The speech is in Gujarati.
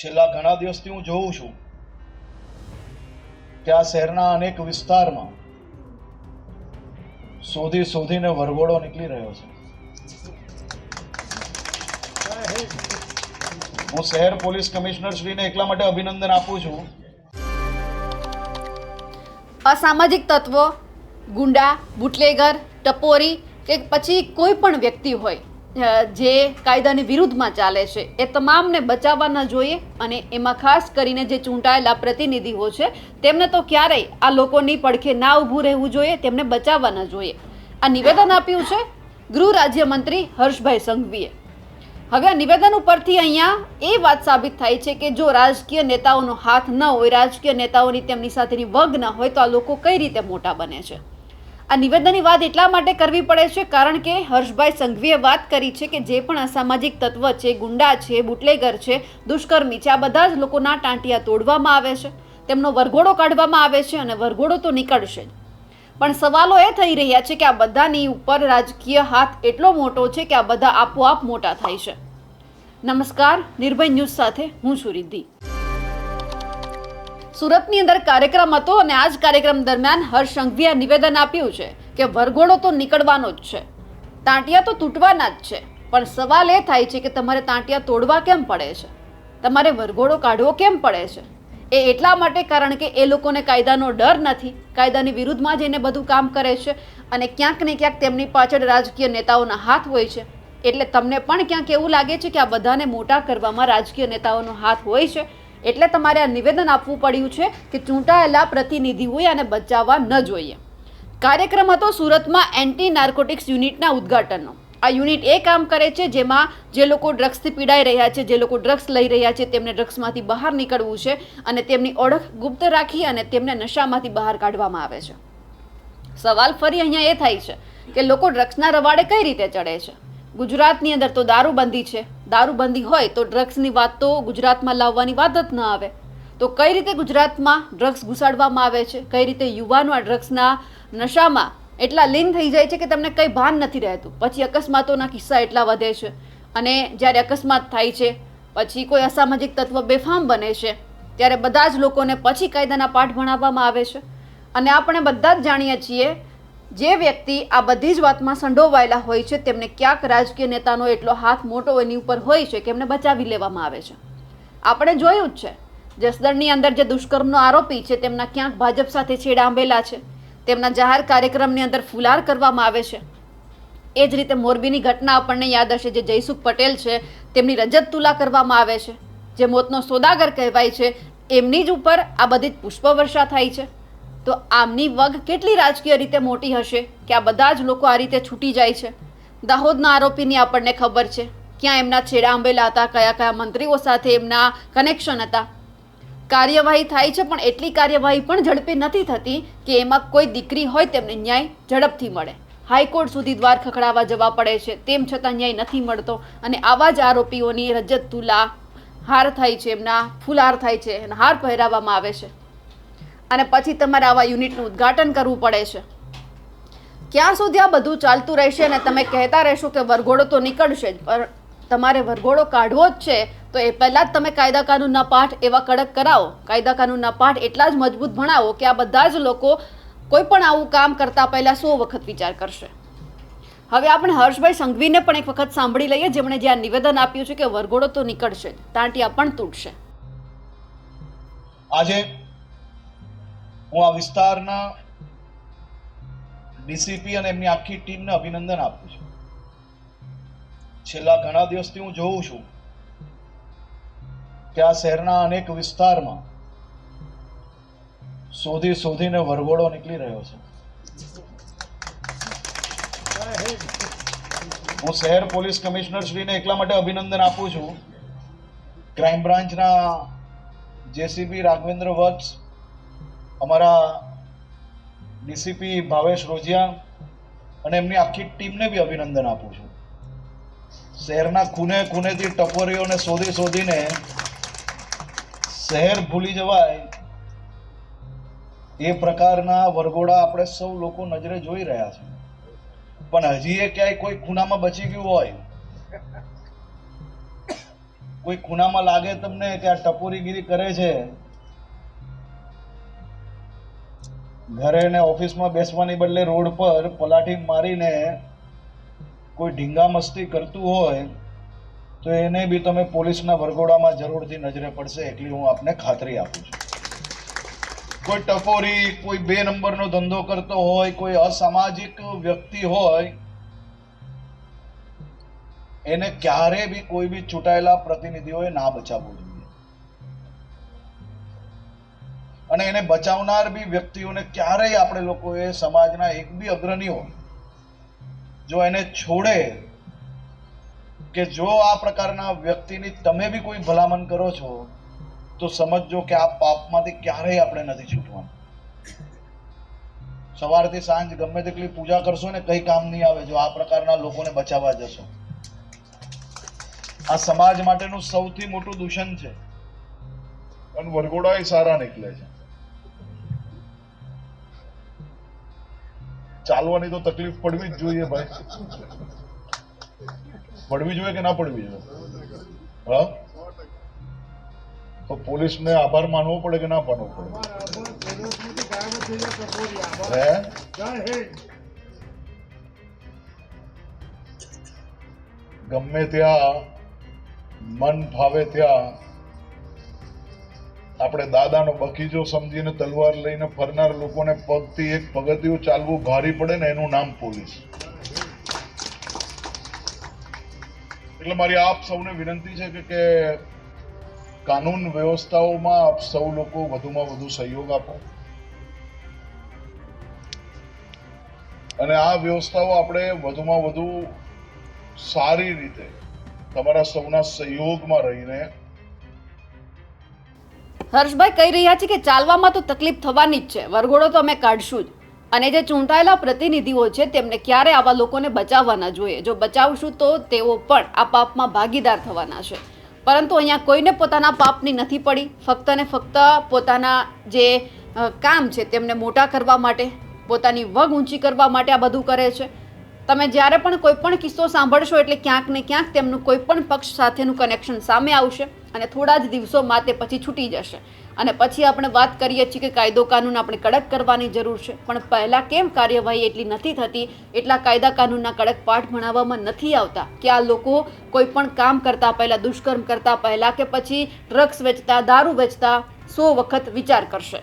છેલ્લા ઘણા દિવસથી હું જોઉં છું કે આ શહેરના અનેક વિસ્તારમાં શોધી શોધીને વરઘોડો નીકળી રહ્યો છે. હું શહેર પોલીસ કમિશનર શ્રીને એટલા માટે અભિનંદન આપું છું. અસામાજિક તત્વો, ગુંડા, બુટલેગર, ટપોરી કે પછી કોઈ પણ વ્યક્તિ હોય જે કાયદાની વિરુદ્ધમાં ચાલે છે, એ તમામને બચાવવા ન જોઈએ અને એમાં ખાસ કરીને જે ચૂંટાયેલા પ્રતિનિધિઓ છે, તેમને તો ક્યારેય આ લોકોની પડખે ના ઊભું રહેવું જોઈએ, તેમને બચાવવા ન જોઈએ. આ નિવેદન આપ્યું છે ગૃહ રાજ્યમંત્રી હર્ષભાઈ સંઘવીએ. હવે આ નિવેદન ઉપરથી અહીંયા એ વાત સાબિત થાય છે કે જો રાજકીય નેતાઓનો હાથ ન હોય, રાજકીય નેતાઓની તેમની સાથેની વગ ન હોય, તો આ લોકો કઈ રીતે મોટા બને છે? આ નિવેદનની વાત એટલા માટે કરવી પડે છે કારણ કે હર્ષભાઈ સંઘવીએ વાત કરી છે કે જે પણ અસામાજિક તત્વ છે, ગુંડા છે, બુટલેગર છે, દુષ્કર્મી છે, આ બધા જ લોકોના ટાંટિયા તોડવામાં આવે છે. તેમનો વરઘોડો કાઢવામાં આવે છે અને વરઘોડો તો નીકળશે જ. પણ સવાલો એ થઈ રહ્યા છે કે આ બધાની ઉપર રાજકીય હાથ એટલો મોટો છે કે આ બધા આપોઆપ મોટા થાય છે. નમસ્કાર, નિર્ભય ન્યૂઝ સાથે હું છું રિદ્ધિ. સુરતની અંદર કાર્યક્રમ હતો અને આ જ કાર્યક્રમ દરમિયાન હર્ષ સંઘવીએ નિવેદન આપ્યું છે કે વરઘોડો તો નીકળવાનો જ છે. તાંટિયા તો તૂટવાના જ છે. પણ સવાલ એ થાય છે કે તમારે તાંટિયા તોડવા કેમ પડે છે? તમારે વરઘોડો કાઢવો કેમ પડે છે? એ એટલા માટે કારણ કે એ લોકોને કાયદાનો ડર નથી. કાયદાની વિરુદ્ધમાં જઈને બધું કામ કરે છે અને ક્યાંક ને ક્યાંક તેમની પાછળ રાજકીય નેતાઓના હાથ હોય છે. એટલે તમને પણ ક્યાંક એવું લાગે છે કે આ બધાને મોટા કરવામાં રાજકીય નેતાઓનો હાથ હોય છે? એટલે તમારે આ નિવેદન આપવું પડ્યું છે કે ચૂંટાયેલા પ્રતિનિધિઓએ આને બચાવવા ન જોઈએ. કાર્યક્રમ હતો સુરતમાં એન્ટી નાર્કોટિક્સ યુનિટના ઉદ્ઘાટનનો. આ યુનિટ એ કામ કરે છે જેમાં જે લોકો ડ્રગ્સથી પીડાઈ રહ્યા છે, જે લોકો ડ્રગ્સ લઈ રહ્યા છે, તેમને ડ્રગ્સમાંથી બહાર નીકળવું છે અને તેમની ઓળખ ગુપ્ત રાખી અને તેમને નશામાંથી બહાર કાઢવામાં આવે છે. સવાલ ફરી અહીંયા એ થાય છે કે લોકો ડ્રગ્સના રવાડે કઈ રીતે ચડે છે? ગુજરાતની અંદર તો દારૂબંધી છે. દારૂબંધી હોય તો ડ્રગ્સની વાત તો ગુજરાતમાં લાવવાની વાત જ ન આવે. તો કઈ રીતે ગુજરાતમાં ડ્રગ્સ ઘુસાડવામાં આવે છે? કઈ રીતે યુવાનો આ ડ્રગ્સના નશામાં એટલા લીન થઈ જાય છે કે તમને કંઈ ભાન નથી રહેતું? પછી અકસ્માતોના કિસ્સા એટલા વધે છે. અને જ્યારે અકસ્માત થાય છે, પછી કોઈ અસામાજિક તત્વ બેફામ બને છે, ત્યારે બધા જ લોકોને પછી કાયદાના પાઠ ભણાવવામાં આવે છે. અને આપણે બધા જ જાણીએ છીએ જે વ્યક્તિ આ બધી જ વાતમાં સંડોવાયેલા હોય છે, તેમને ક્યાંક રાજકીય નેતાનો એટલો હાથ મોટો એની ઉપર હોય છે કે એમને બચાવી લેવામાં આવે છે. આપણે જોયું જ છે, જસદણની અંદર જે દુષ્કર્મનો આરોપી છે, તેમના ક્યાંક ભાજપ સાથે છેડા આંબેલા છે, તેમના જાહેર કાર્યક્રમની અંદર ફુલાર કરવામાં આવે છે. એ જ રીતે મોરબીની ઘટના આપણને યાદ હશે, જે જયસુખ પટેલ છે, તેમની રજત તુલા કરવામાં આવે છે. જે મોતનો સોદાગર કહેવાય છે, એમની જ ઉપર આ બધી જ પુષ્પવર્ષા થાય છે. તો આમની વગ કેટલી રાજકીય રીતે મોટી હશે? કે આ બધા જ લોકો આ રીતે છૂટી જાય છે? દાહોદના આરોપીની આપણને ખબર છે. ક્યાં એમના છેડા આંબેલા હતા, કયા કયા મંત્રીઓ સાથે એમના કનેક્શન હતા? કાર્યવાહી થાય છે, પણ એટલી કાર્યવાહી પણ ઝડપી નથી થતી કે એમાં કોઈ દીકરી હોય તેમને ન્યાય ઝડપથી મળે. હાઈકોર્ટ સુધી દ્વાર ખખડાવવા જવા પડે છે, તેમ છતાં ન્યાય નથી મળતો. અને આવા જ આરોપીઓની રજત તુલા હાર થાય છે, એમના ફૂલહાર થાય છે અને હાર પહેરાવવામાં આવે છે. અને પછી તમારે આવા યુનિટનું ઉદ્ઘાટન કરવું પડે છે. ક્યાં સુધી આ બધું ચાલતું રહેશે અને તમે કહેતા રહેશો કે વરઘોડો તો નીકળશે જ, પણ તમારે વરઘોડો કાઢવો જ છે, તો એ પહેલાં જ તમે કાયદા કાનૂનના પાઠ એવા કડક કરાવો. કાયદા કાનૂનના પાઠ એટલા જ મજબૂત ભણાવો કે આ બધા જ લોકો કોઈ પણ આવું કામ કરતા પહેલાં સો વખત વિચાર કરશે. હવે આપણે હર્ષભાઈ સંઘવીને પણ એક વખત સાંભળી લઈએ, જેમણે જ્યાં નિવેદન આપ્યું છે કે વરઘોડો તો નીકળશે તાંટિયા પણ તૂટશે. આજે હું આ વિસ્તારના ડીસીપી અને એમની આખી ટીમને અભિનંદન આપું છું. છેલ્લા ઘણા દિવસથી હું જોઉં છું કે આ શહેરના અનેક વિસ્તારમાં શોધી શોધીને વરઘોડો નીકળી રહ્યો છે. હું શહેર પોલીસ કમિશનર શ્રીને એટલા માટે અભિનંદન આપું છું. ક્રાઇમ બ્રાન્ચના જેસીબી રાઘવેન્દ્ર વત્સ અમારા ડીસીપી ભાવેશ રોજિયા અને એમની આખી ટીમને બી અભિનંદન આપું છું. શહેરના ખૂને ખૂનેથી ટપોરીઓને શોધી શોધીને શહેર ભૂલી જવાય એ પ્રકારના વરઘોડા આપણે સૌ લોકો નજરે જોઈ રહ્યા છે. પણ હજી એ ક્યાંય કોઈ ખૂણામાં બચી ગયું હોય, કોઈ ખૂણામાં લાગે તમને કે આ ટપોરીગીરી કરે છે ઘરે ને ઓફિસમાં બેસવાની બદલે રોડ પર પલાઠી મારીને કોઈ ઢીંગા મસ્તી કરતું હોય, તો એને બી તમે પોલીસના વરઘોડામાં જરૂરથી નજરે પડશે, એટલી હું આપને ખાતરી આપું છું. કોઈ ટપોરી કોઈ બે નંબરનો ધંધો કરતો હોય, કોઈ અસામાજિક વ્યક્તિ હોય, એને ક્યારે બી કોઈ બી ચૂંટાયેલા પ્રતિનિધિઓએ ના બચાવવું જોઈએ. અને એને બચાવનાર બી વ્યક્તિઓને ક્યારેય આપણે લોકોએ સમાજના એક બી અગ્રણીઓ જો એને છોડે કે જો આ પ્રકારના વ્યક્તિની તમે બી કોઈ ભલામણ કરો છો, તો સમજજો કે આ પાપમાંથી ક્યારેય આપણે નથી છૂટવાનું. સવારથી સાંજ ગમે તેટલી પૂજા કરશો ને કઈ કામ નહીં આવે, જો આ પ્રકારના લોકોને બચાવવા જશો. આ સમાજ માટેનું સૌથી મોટું દૂષણ છે. અને વરઘોડા એ સારા નીકળે છે. ચાલવાની તો તકલીફ પડવી જ જોઈએ ભાઈ. પડવી જોઈએ કે ના પડવી જોઈએ? હા? તો પોલીસને આભાર માનવો પડે કે ના માનવો પડે? હે? ગમે ત્યાં મન ફાવે ત્યાં આપણે દાદાનો બગીચો સમજીને તલવાર લઈને ફરનાર લોકોને પગથી એક પગથિયું ચાલવું ભારી પડે ને એનું નામ પોલીસ. એટલે મારી આપ સૌને વિનંતી છે કે કાનૂન વ્યવસ્થાઓમાં આપ સૌ લોકો વધુમાં વધુ સહયોગ આપો. અને આ વ્યવસ્થાઓ આપણે વધુમાં વધુ સારી રીતે તમારા સૌના સહયોગમાં રહીને હર્ષભાઈ કહી રહ્યા છે કે ચાલવામાં તો તકલીફ થવાની જ છે. વરઘોડો તો અમે કાઢશું જ. અને જે ચૂંટાયેલા પ્રતિનિધિઓ છે, તેમને ક્યારે આવા લોકોને બચાવવાના જોઈએ? જો બચાવશું તો તેઓ પણ આ પાપમાં ભાગીદાર થવાના છે. પરંતુ અહીંયા કોઈને પોતાના પાપની નથી પડી. ફક્ત ને ફક્ત પોતાના જે કામ છે, તેમને મોટા કરવા માટે, પોતાની વગ ઊંચી કરવા માટે આ બધું કરે છે. તમે જ્યારે પણ કોઈ પણ કિસ્સો સાંભળશો એટલે ક્યાંક ને ક્યાંક તેમનું કોઈ પણ પક્ષ સાથેનું કનેક્શન સામે આવશે અને થોડા જ દિવસોમાં તે પછી છૂટી જશે. અને પછી આપણે વાત કરીએ છીએ કે કાયદો કાનૂન આપણે કડક કરવાની જરૂર છે. પણ પહેલાં કેમ કાર્યવાહી એટલી નથી થતી? એટલા કાયદા કાનૂનના કડક પાઠ ભણાવવામાં નથી આવતા? કે આ લોકો કોઈ પણ કામ કરતા પહેલાં, દુષ્કર્મ કરતા પહેલાં કે પછી ડ્રગ્સ વેચતા, દારૂ વેચતા, સો વખત વિચાર કરશે.